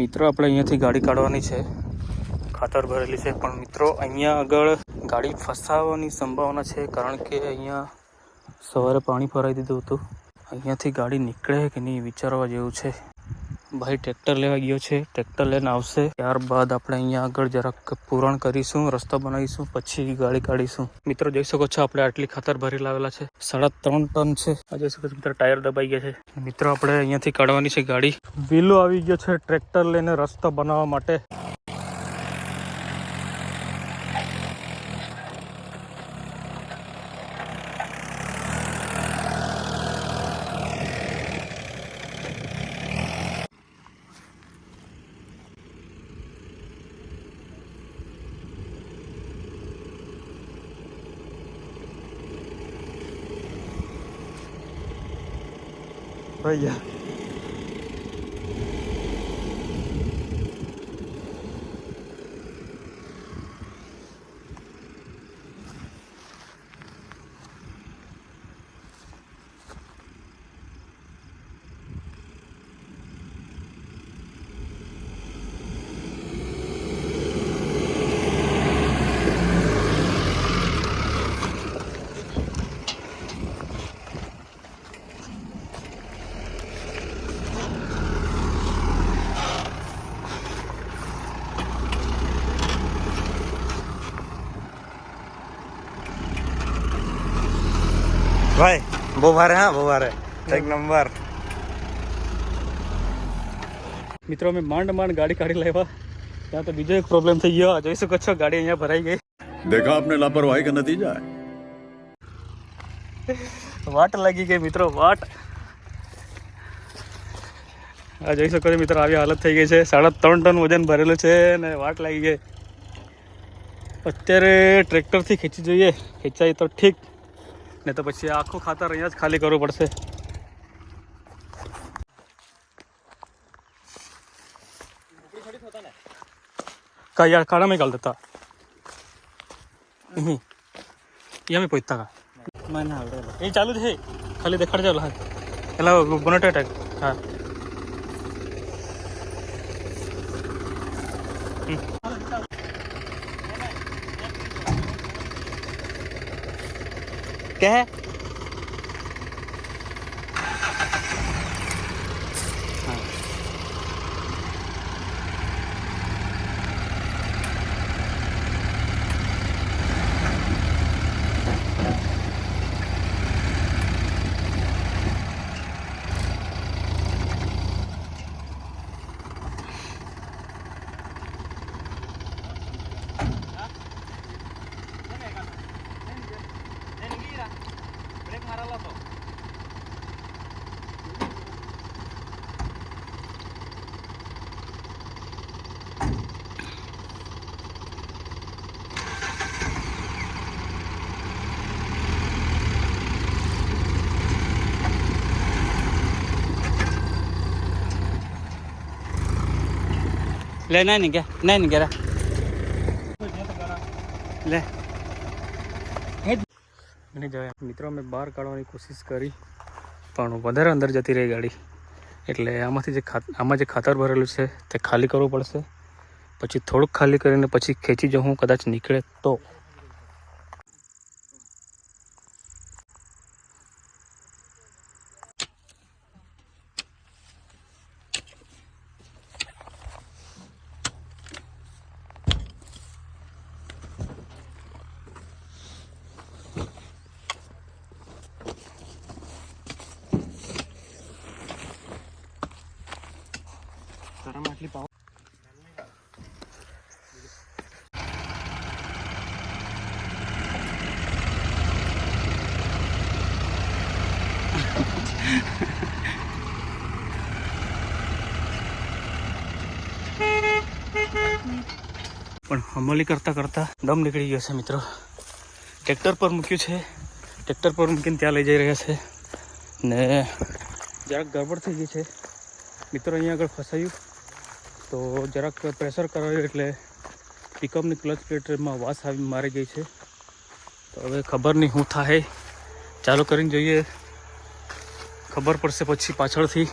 મિત્રો આપણે અહીંયાથી ગાડી કાઢવાની છે ખાતર ભરેલી છે પણ મિત્રો અહીંયા આગળ ગાડી ફસાવવાની સંભાવના છે કારણ કે અહીંયા સવારે પાણી ભરાઈ દીધું હતું અહીંયાથી ગાડી નીકળે કે નહીં વિચારવા જેવું છે ભાઈ ટ્રેક્ટર લેવા ગયો છે ટ્રેક્ટર લઈને આવશે ત્યારબાદ આપણે અહીંયા આગળ જરાક પૂરણ કરીશું રસ્તો બનાવીશું પછી ગાડી કાઢીશું મિત્રો જોઈ શકો છો આપણે આટલી ખાતર ભરી લાવેલા છે સાડા ત્રણ ટન છે આ જોઈ શકો છો મિત્રો ટાયર દબાઈ ગયા છે મિત્રો આપણે અહીંયાથી કાઢવાની છે ગાડી વેલો આવી ગયો છે ટ્રેક્ટર લઈને રસ્તો બનાવવા માટે 可以。વાય બવારે હા બવારે એક નંબર મિત્રો મે માંડ માંડ ગાડી કાડી લાવ્યા ત્યાં તો બીજો એક પ્રોબ્લેમ થઈ ગયો આ જોઈ શકો છો ગાડી અહીંયા ભરાઈ ગઈ દેખો આપને લાપરવાહી કા નતીજા વટ લાગી ગઈ મિત્રો વટ આ જોઈ શકો મિત્રો આયા હાલત થઈ ગઈ છે 3.5 ટન વજન ભરેલું છે અને વટ લાગી છે અત્યારે ટ્રેક્ટર થી ખેંચી જોઈએ ખેંચાઈ તો ઠીક नहीं तो પછી आँखों खाता અહીંયા જ ખાલી કરવું પડશે यार खाना में गल देता या में पोता का ये चालू है खाली देखा जाओ हेलो बनट अटैक हाँ cá माराला ले नहीं क्या नहीं नहीं ले અને જયા મિત્રો મેં બહાર કાઢવાની કોશિશ કરી પણ વધારે અંદર જતી રહી ગાડી એટલે આમાંથી જે ખાત આમાં જે ખાતર ભરેલું છે તે ખાલી કરવું પડશે પછી થોડુંક ખાલી કરીને પછી ખેંચી જવું કદાચ નીકળે તો करम करता करता दम निकली गया मित्रों ट्रेक्टर पर मूक्यू है ट्रेक्टर पर मूकी त्या लई जाइ रहा है ने जरा गड़बड़ थी गई है मित्रों आग फसायू તો જરાક પ્રેશર કરાવ્યું એટલે પિકઅપની ક્લચ પ્લેટમાં વાસ આવી મારી ગઈ છે તો હવે ખબર નહીં શું થાય ચાલુ કરીને જોઈએ ખબર પડશે પછી પાછળથી